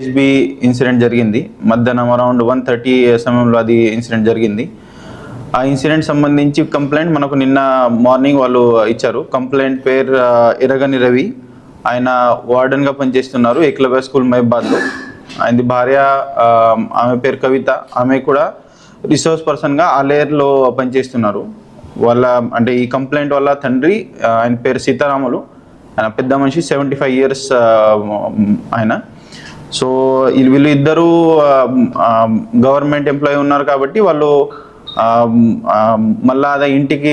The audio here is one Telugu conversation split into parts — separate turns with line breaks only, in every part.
హెచ్బి ఇన్సిడెంట్ జరిగింది. మధ్యాహ్నం అరౌండ్ వన్ థర్టీ సమయంలో అది ఇన్సిడెంట్ జరిగింది. ఆ ఇన్సిడెంట్ సంబంధించి కంప్లైంట్ మనకు నిన్న మార్నింగ్ వాళ్ళు ఇచ్చారు. కంప్లైంట్ పేరు ఇరగని రవి. ఆయన వార్డెన్గా పనిచేస్తున్నారు ఏకలవ్య స్కూల్ మహిబాద్లో. ఆయనది భార్య ఆమె పేరు కవిత. ఆమె కూడా రిసోర్స్ పర్సన్గా ఆలేర్లో పనిచేస్తున్నారు. వాళ్ళ అంటే ఈ కంప్లైంట్ వల్ల తండ్రి ఆయన పేరు సీతారాములు. ఆయన పెద్ద మనిషి సెవెంటీ ఫైవ్ ఇయర్స్ ఆయన. సో వీళ్ళు ఇద్దరు గవర్నమెంట్ ఎంప్లాయీ ఉన్నారు కాబట్టి వాళ్ళు మళ్ళా అదే ఇంటికి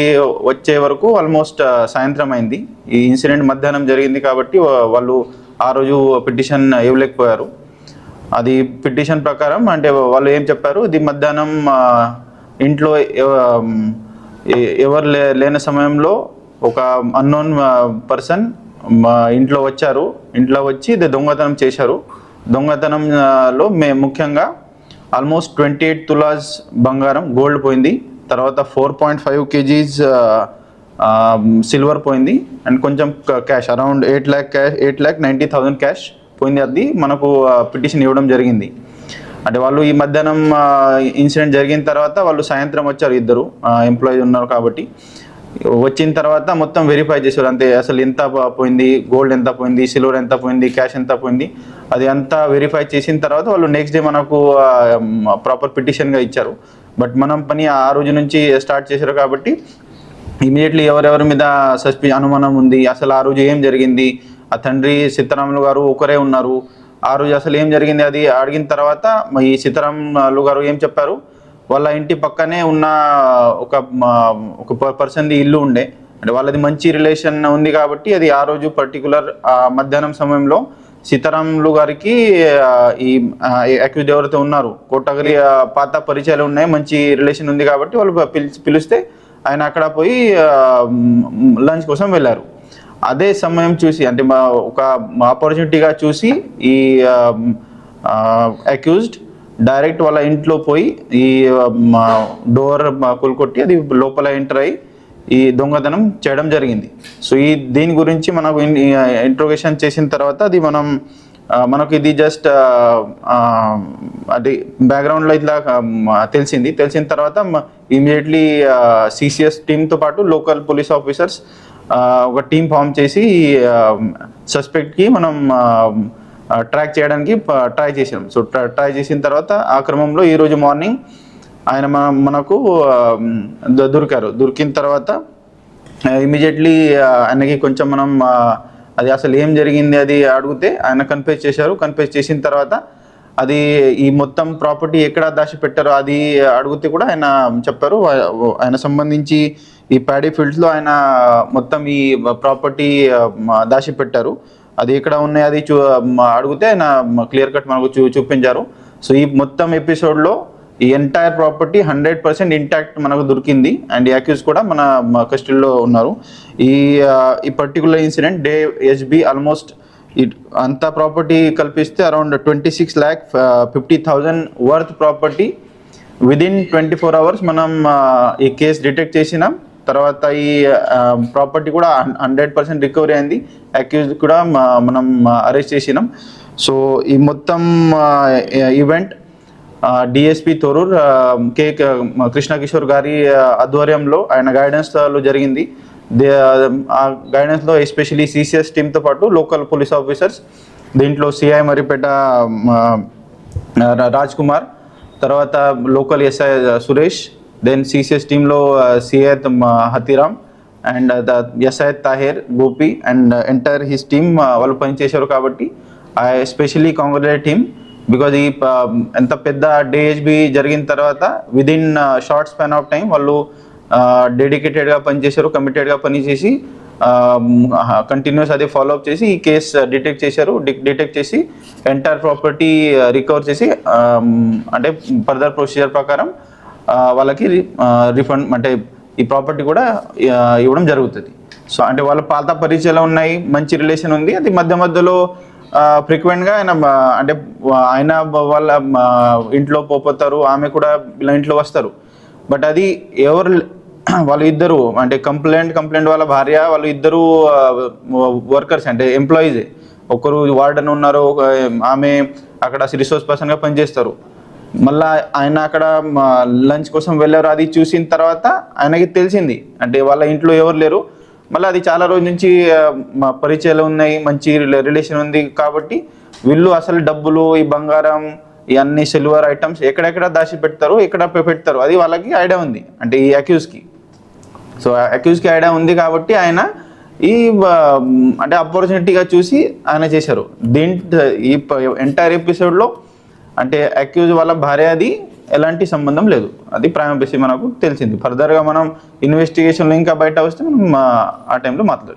వచ్చే వరకు ఆల్మోస్ట్ సాయంత్రం అయింది. ఈ ఇన్సిడెంట్ మధ్యాహ్నం జరిగింది కాబట్టి వాళ్ళు ఆ రోజు పిటిషన్ ఇవ్వలేకపోయారు. అది పిటిషన్ ప్రకారం అంటే వాళ్ళు ఏం చెప్పారు? ఇది మధ్యాహ్నం ఇంట్లో ఎవరు లే లేని సమయంలో ఒక అన్నోన్ పర్సన్ మా ఇంట్లో వచ్చారు. ఇంట్లో వచ్చి దొంగతనం చేశారు. దొంగతనంలో మే ముఖ్యంగా ఆల్మోస్ట్ ట్వంటీ ఎయిట్ తులాస్ బంగారం గోల్డ్ పోయింది. తర్వాత four point five kgs silver పోయింది. అండ్ కొంచెం cash around eight lakh cash eight lakh ninety thousand cash పోయింది. అది మనకు పిటిషన్ ఇవ్వడం జరిగింది. అంటే వాళ్ళు ఈ మధ్యాహ్నం ఇన్సిడెంట్ జరిగిన తర్వాత వాళ్ళు సాయంత్రం వచ్చారు ఇద్దరు ఎంప్లాయీస్ ఉన్నారు కాబట్టి. వచ్చిన తర్వాత మొత్తం వెరిఫై చేసేవారు అంతే అసలు ఎంత పోయింది గోల్డ్ ఎంత పోయింది సిల్వర్ ఎంత పోయింది క్యాష్ ఎంత పోయింది అది అంతా వెరిఫై చేసిన తర్వాత వాళ్ళు నెక్స్ట్ డే మనకు ప్రాపర్ పిటిషన్గా ఇచ్చారు. బట్ మనం పని ఆ రోజు నుంచి స్టార్ట్ చేశారు కాబట్టి ఇమీడియట్లీ ఎవరెవరి మీద సస్పి అనుమానం ఉంది అసలు ఆ రోజు ఏం జరిగింది ఆ తండ్రి సీతారాములు గారు ఒకరే ఉన్నారు ఆ రోజు అసలు ఏం జరిగింది అది అడిగిన తర్వాత ఈ సీతారాములు గారు ఏం చెప్పారు? వాళ్ళ ఇంటి పక్కనే ఉన్న ఒక ఒక పర్సన్ది ఇల్లు ఉండే. అంటే వాళ్ళది మంచి రిలేషన్ ఉంది కాబట్టి అది ఆ రోజు పర్టికులర్ మధ్యాహ్నం సమయంలో సీతారాములు గారికి ఈ అక్యూజ్ ఎవరైతే ఉన్నారు కోటగిరి పాత పరిచయాలు ఉన్నాయి మంచి రిలేషన్ ఉంది కాబట్టి వాళ్ళు పిలిచి పిలిస్తే ఆయన అక్కడ పోయి లంచ్ కోసం వెళ్ళారు. అదే సమయం చూసి అంటే మా ఒక ఆపర్చునిటీగా చూసి ఈ అక్యూజ్డ్ డైరెక్ట్ వాళ్ళ ఇంట్లో పోయి ఈ డోర్ కొట్టి అది లోపల ఎంటర్ అయ్యి ఈ దొంగతనం చేయడం జరిగింది. సో ఈ దీని గురించి మనకు ఇంట్రోగేషన్ చేసిన తర్వాత అది మనం మనకు ఇది జస్ట్ అది బ్యాక్గ్రౌండ్లో ఇట్లా తెలిసింది. తెలిసిన తర్వాత ఇమీడియట్లీ సిసిఎస్ టీంతో పాటు లోకల్ పోలీస్ ఆఫీసర్స్ ఒక టీం ఫామ్ చేసి సస్పెక్ట్కి మనం ట్రాక్ చేయడానికి ట్రై చేసాం సో ట్రై చేసిన తర్వాత ఆ క్రమంలో ఈరోజు మార్నింగ్ ఆయన మనకు దొరికారు. దొరికిన తర్వాత ఇమీడియట్లీ ఆయనకి కొంచెం మనం అది అసలు ఏం జరిగింది అది అడిగితే ఆయన కన్ఫ్యూజ్ చేశారు. కన్ఫ్యూజ్ చేసిన తర్వాత అది ఈ మొత్తం ప్రాపర్టీ ఎక్కడ దాచి పెట్టారు అది అడిగితే కూడా ఆయన చెప్పారు. ఆయన సంబంధించి ఈ ప్యాడీ ఫీల్డ్స్లో ఆయన మొత్తం ఈ ప్రాపర్టీ దాచి పెట్టారు. అది ఎక్కడ ఉన్నాయి అది చూ అడిగితే నా క్లియర్ కట్ మనకు చూ చూపించారు. సో ఈ మొత్తం ఎపిసోడ్లో ఈ entire property hundred percent intact మనకు దొరికింది. అండ్ యాక్యూస్ కూడా మన కస్టడీలో ఉన్నారు. ఈ ఈ particular incident day SB almost ఈ అంత ప్రాపర్టీ కల్పిస్తే around twenty six lakh fifty thousand worth property within twenty four hours మనం ఈ కేసు డిటెక్ట్ చేసినాం. తర్వాత ఈ ప్రాపర్టీ కూడా హండ్రెడ్ పర్సెంట్ రికవరీ అయింది. అక్యూజ్ కూడా మనం అరెస్ట్ చేసినాం. సో ఈ మొత్తం event DSP Thorrur K Krishna Kishore గారి ఆధ్వర్యంలో ఆయన గైడెన్స్లో జరిగింది. దే ఆ గైడెన్స్లో ఎస్పెషలీ సిసిఎస్ టీంతో పాటు లోకల్ పోలీస్ ఆఫీసర్స్ దీంట్లో సిఐ మరిపేట రా- రాజ్ కుమార్ తర్వాత local SI Suresh then CCS టీంలో CI Hathiram and the SI Taher Gopi and entire his team వాళ్ళు పనిచేశారు కాబట్టి I especially congrat team because ఈ uh, ఎంత పెద్ద డిహెచ్బి జరిగిన తర్వాత within short span of time వాళ్ళు డెడికేటెడ్గా పనిచేశారు కమిటెడ్గా పనిచేసి కంటిన్యూస్ అదే ఫాలో అప్ చేసి ఈ కేస్ డిటెక్ట్ చేశారు డిటెక్ట్ చేసి ఎంటైర్ ప్రాపర్టీ రికవర్ చేసి um, అంటే ఫర్దర్ ప్రొసీజర్ ప్రకారం వాళ్ళకి రిఫండ్ అంటే ఈ ప్రాపర్టీ కూడా ఇవ్వడం జరుగుతుంది. సో అంటే వాళ్ళ పాత పరిచయాలు ఉన్నాయి మంచి రిలేషన్ ఉంది అది మధ్య మధ్యలో ఫ్రీక్వెంట్గా ఆయన అంటే ఆయన వాళ్ళ ఇంట్లో పోతారు ఆమె కూడా ఇలా ఇంట్లో వస్తారు. బట్ అది ఎవరు వాళ్ళు ఇద్దరు అంటే కంప్లైంట్ కంప్లైంట్ వాళ్ళ భార్య వాళ్ళు ఇద్దరు వర్కర్స్ అంటే ఎంప్లాయీస్ ఒకరు వార్డెన్ ఉన్నారు ఒక ఆమె అక్కడ రిసోర్స్ పర్సన్గా పనిచేస్తారు. మళ్ళా ఆయన అక్కడ లంచ్ కోసం వెళ్ళారు అది చూసిన తర్వాత ఆయనకి తెలిసింది. అంటే వాళ్ళ ఇంట్లో ఎవరు లేరు. మళ్ళీ అది చాలా రోజు నుంచి పరిచయాలు ఉన్నాయి మంచి రిలేషన్ ఉంది కాబట్టి వీళ్ళు అసలు డబ్బులు ఈ బంగారం ఈ అన్ని సిల్వర్ ఐటమ్స్ ఎక్కడెక్కడ దాచి పెడతారు ఎక్కడ పెడతారు అది వాళ్ళకి ఐడియా ఉంది. అంటే ఈ అక్యూస్కి సో అక్యూజ్కి ఐడియా ఉంది కాబట్టి ఆయన ఈ అంటే ఆపర్చునిటీగా చూసి ఆయన చేశారు. దీంట్ ఈ ఎంటైర్ ఎపిసోడ్లో అంటే అక్యూజ్ వాళ్ళ భార్య అది ఎలాంటి సంబంధం లేదు. అది ప్రైమ్ బేసి మనకు తెలిసింది. ఫర్దర్గా మనం ఇన్వెస్టిగేషన్లో ఇంకా బయట వస్తే మనం ఆ, ఆ టైంలో మాట్లాడు